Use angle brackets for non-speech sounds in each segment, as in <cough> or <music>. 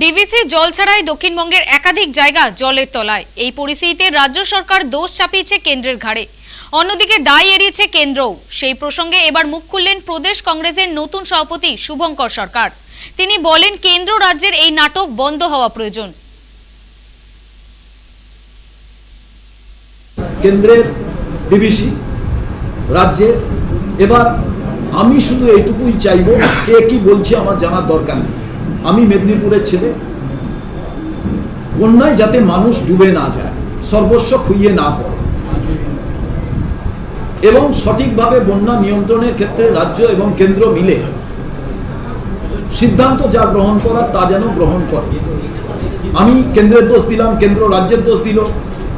DVC জল ছাড়াই দক্ষিণবঙ্গের একাধিক জায়গা জলের তলায়। এই পরিস্থিতিতে রাজ্য সরকার দোষ চাপিয়েছে কেন্দ্রের ঘাড়ে। অন্যদিকে দায় এড়িয়েছে কেন্দ্রও। সেই প্রসঙ্গে এবার মুখ খুললেন প্রদেশ কংগ্রেসের নতুন সভাপতি শুভঙ্কর সরকার। তিনি বলেন, কেন্দ্র রাজ্যের এই নাটক বন্ধ হওয়া প্রয়োজন। কেন্দ্রের ডিবিসি রাজ্যের। এবার আমি শুধু এইটুকুই চাইব, কে কি বলছে আমার জানার দরকার নেই। আমি মেদিনীপুরের ছেলে। বন্যায় যাতে মানুষ ডুবে না যায়, সর্বস্ব খুইয়ে না পড়ে। এবং সঠিকভাবে বন্যা নিয়ন্ত্রণের ক্ষেত্রে রাজ্য এবং কেন্দ্র মিলে সিদ্ধান্ত যা গ্রহণ করার তা যেন গ্রহণ করে। আমি কেন্দ্রের দোষ দিলাম, কেন্দ্র রাজ্যের দোষ দিল।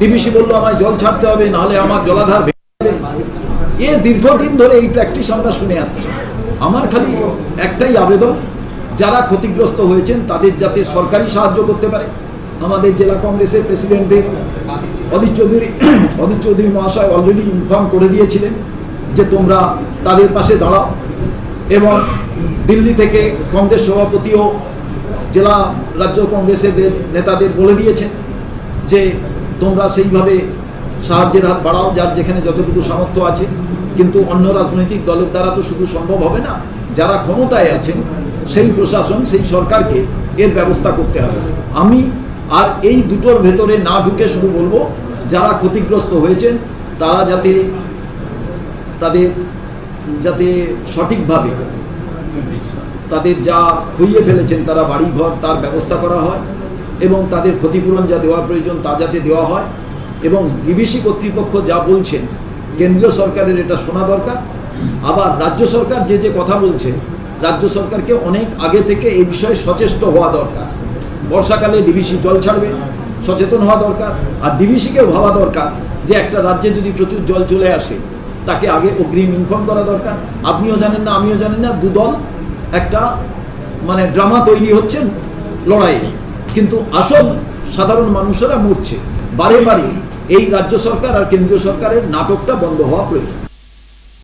ডিবিসি বলল, আমায় জল ছাড়তে হবে, নাহলে আমার জলাধার এ দীর্ঘদিন ধরে এই প্র্যাকটিস আমরা শুনে আসছি। আমার খালি একটাই আবেদন যারা ক্ষতিগ্রস্ত হয়েছেন, তাদের যাতে সরকারি সাহায্য করতে পারে। আমাদের জেলা কংগ্রেসের প্রেসিডেন্টদের অদিত চৌধুরী <clears throat> অদিত চৌধুরী মহাশয় অলরেডি ইনফর্ম করে দিয়েছিলেন যে তোমরা তাদের পাশে দাঁড়াও এবং দিল্লি থেকে কংগ্রেস সভাপতিও জেলা রাজ্য কংগ্রেসের নেতাদের বলে দিয়েছেন যে তোমরা সেইভাবে সাহায্যের হাত বাড়াও, যার যেখানে যতটুকু সামর্থ্য আছে। কিন্তু অন্য রাজনৈতিক দলের দ্বারা তো শুধু সম্ভব হবে না। যারা ক্ষমতায় আছেন সেই প্রশাসন, সেই সরকারকে এর ব্যবস্থা করতে হবে। আমি আর এই দুটোর ভেতরে না ঢুকে শুধু বলব, যারা ক্ষতিগ্রস্ত হয়েছেন, তারা যাতে তাদের, যাতে সঠিকভাবে তাদের যা খুইয়ে ফেলেছেন, তারা বাড়িঘর, তার ব্যবস্থা করা হয় এবং তাদের ক্ষতিপূরণ যা দেওয়া প্রয়োজন, তা যাতে দেওয়া হয় এবং বিবিসি কর্তৃপক্ষ যা বলছেন, কেন্দ্রীয় সরকারের এটা শোনা দরকার। আবার রাজ্য সরকার যে যে কথা বলছে রাজ্য সরকারকে অনেক আগে থেকে এই বিষয়ে সচেষ্ট হওয়া দরকার। বর্ষাকালে ডিবিসি জল ছাড়বে, সচেতন হওয়া দরকার, আর ডিবিসিকেও ভাবা দরকার যে একটা রাজ্যে যদি প্রচুর জল চলে আসে, তাকে আগে অগ্রিম ইনফর্ম করা দরকার। আপনিও জানেন না, আমিও জানেন না দুদল একটা মানে ড্রামা তৈরি হচ্ছে লড়াইয়ে। কিন্তু আসল সাধারণ মানুষেরা মরছে। বারে বারে এই রাজ্য সরকার আর কেন্দ্রীয় সরকারের নাটকটা বন্ধ হওয়া প্রয়োজন।